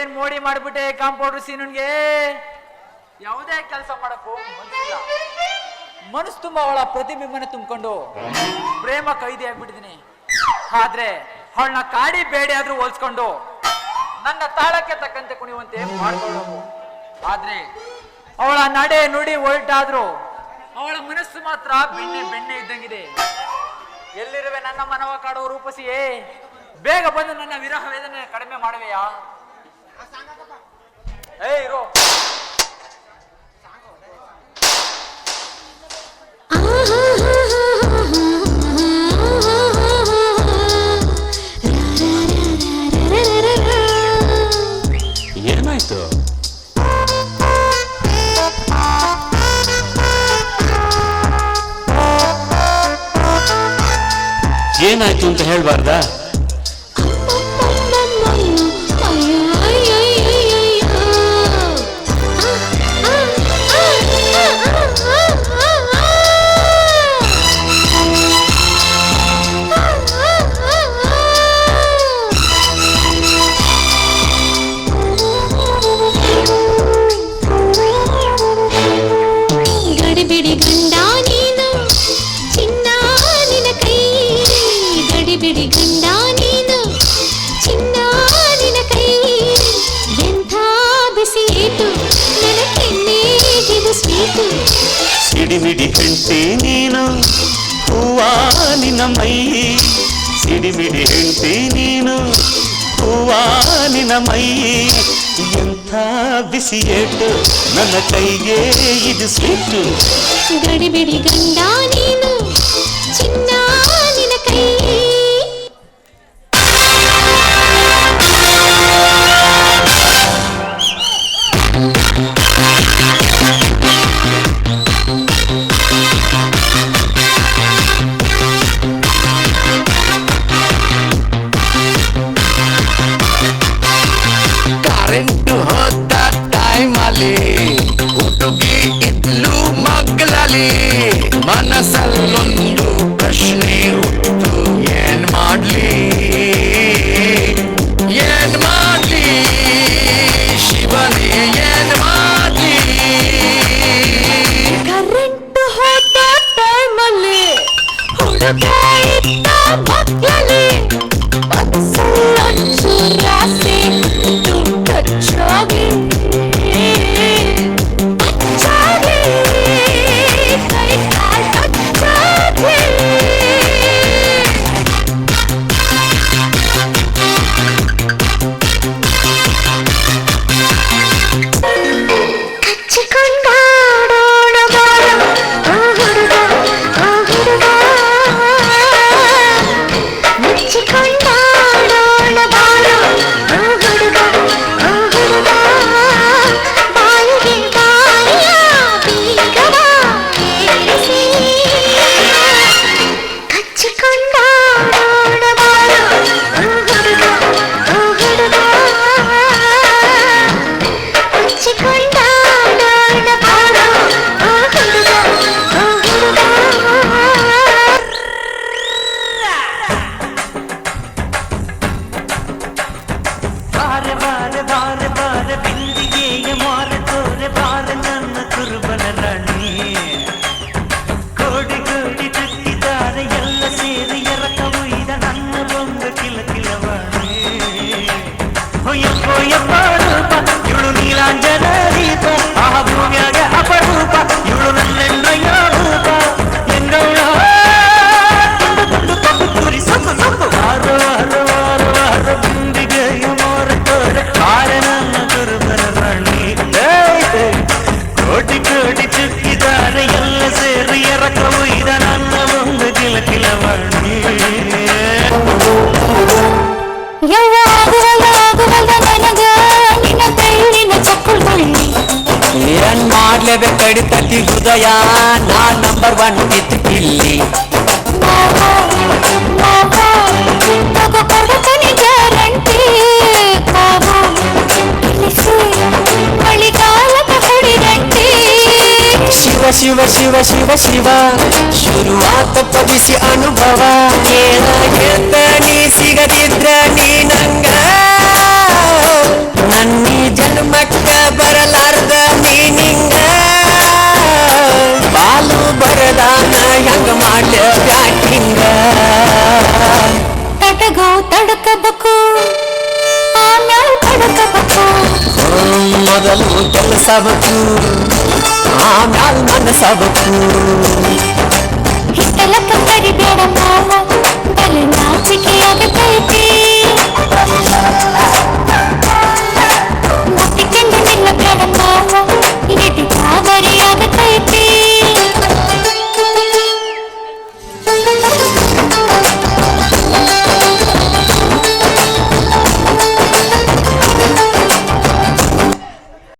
ಏನ್ ಮೋಡಿ ಮಾಡ್ಬಿಟ್ಟೆ ಕಾಂಪೌಂಡರ್ ಸೀನುನ್ಗೆ ಯಾವುದೇ ಕೆಲಸ ಮಾಡಕ್ಕೂ ಮನಸ್ಸು ತುಂಬಾ ಅವಳ ಪ್ರತಿಬಿಂಬನ ತುಂಬಿಕೊಂಡು ಪ್ರೇಮ ಕೈದಿ ಆಗ್ಬಿಟ್ಟಿದೀನಿ. ಆದ್ರೆ ಅವಳನ್ನ ಕಾಡಿ ಬೇಡಿ ಆದ್ರೂ ಹೋಲ್ಸ್ಕೊಂಡು ನನ್ನ ತಾಳಕ್ಕೆ ತಕ್ಕಂತೆ ಕುಣಿಯುವಂತೆ ಮಾಡ್ಕೊಳ್ಳೋದು ಆದ್ರೆ ಅವಳ ನಡೆ ನುಡಿ ಹೊರಟಾದ್ರು ಅವಳ ಮನಸ್ಸು ಮಾತ್ರ ಬೆಣ್ಣೆ ಬೆಣ್ಣೆ ಇದ್ದಂಗಿದೆ. ಎಲ್ಲಿರುವೆ ನನ್ನ ಮನವ ಕಾಡುವ ರೂಪಸಿಯೇ? ಬೇಗ ಬಂದು ನನ್ನ ವಿರಹ ವೇದನೆ ಕಡಿಮೆ ಮಾಡುವೆಯಾ? ಏನಾಯ್ತು ಏನಾಯ್ತು ಅಂತ ಹೇಳ್ಬಾರ್ದಾ? ಸಿಡಿಮಿಡಿ ಹೆಂಡತಿ ನೀನು ಹೂವ ನಿನ್ನ ಮೈ ಸಿಡಿಮಿಡಿ ಹೆಂಡತಿ ನೀನು ಹೂವ ನಿನ್ನ ಮೈ ಎಂಥ ಬಿಸಿ ಏಟು ನನ್ನ ಕೈಗೆ ಇದು ಸ್ವೀಟು ಗಡಿಬಿಡಿ ಗಂಡ ನೀನು మనసల్లుండు ప్రశ్నే Oh yeah. ಮೆಲ್ಲವೇ ಕಡಿತತಿ ಹೃದಯ, ನಾ ನಂಬರ್ ಒನ್ ಇತ್ತು ಇಲ್ಲಿ. ಶಿವ ಶಿವ ಶಿವ ಶಿವ ಶಿವ, ಶುರುವಾತ ಪದಿಸಿ ಅನುಭವ. ಏನಾಗೆತ್ತ ನೀ ಸಿಗದಿದ್ರ ನೀ ನಂಗ? ನನ್ನ ಜನ್ಮಕ್ಕ ಬರಲಾರ್ದ ನೀ ನಿಂಗ? ಮಾಡ್ಯಾಕಿಂಗ ತಡಗೋ ತಡಕಬೇಕು ಆಮ್ಯಾಲ ಕಡಕಬೇಕು ಮೊದಲು ಕೆಲಸಬೇಕು ಆಮ್ಯಾಲ ಮನಸಬೇಕು ಹಿತ್ತಲಕ್ಕ ಕರಿಬೇಡ ಮಾವ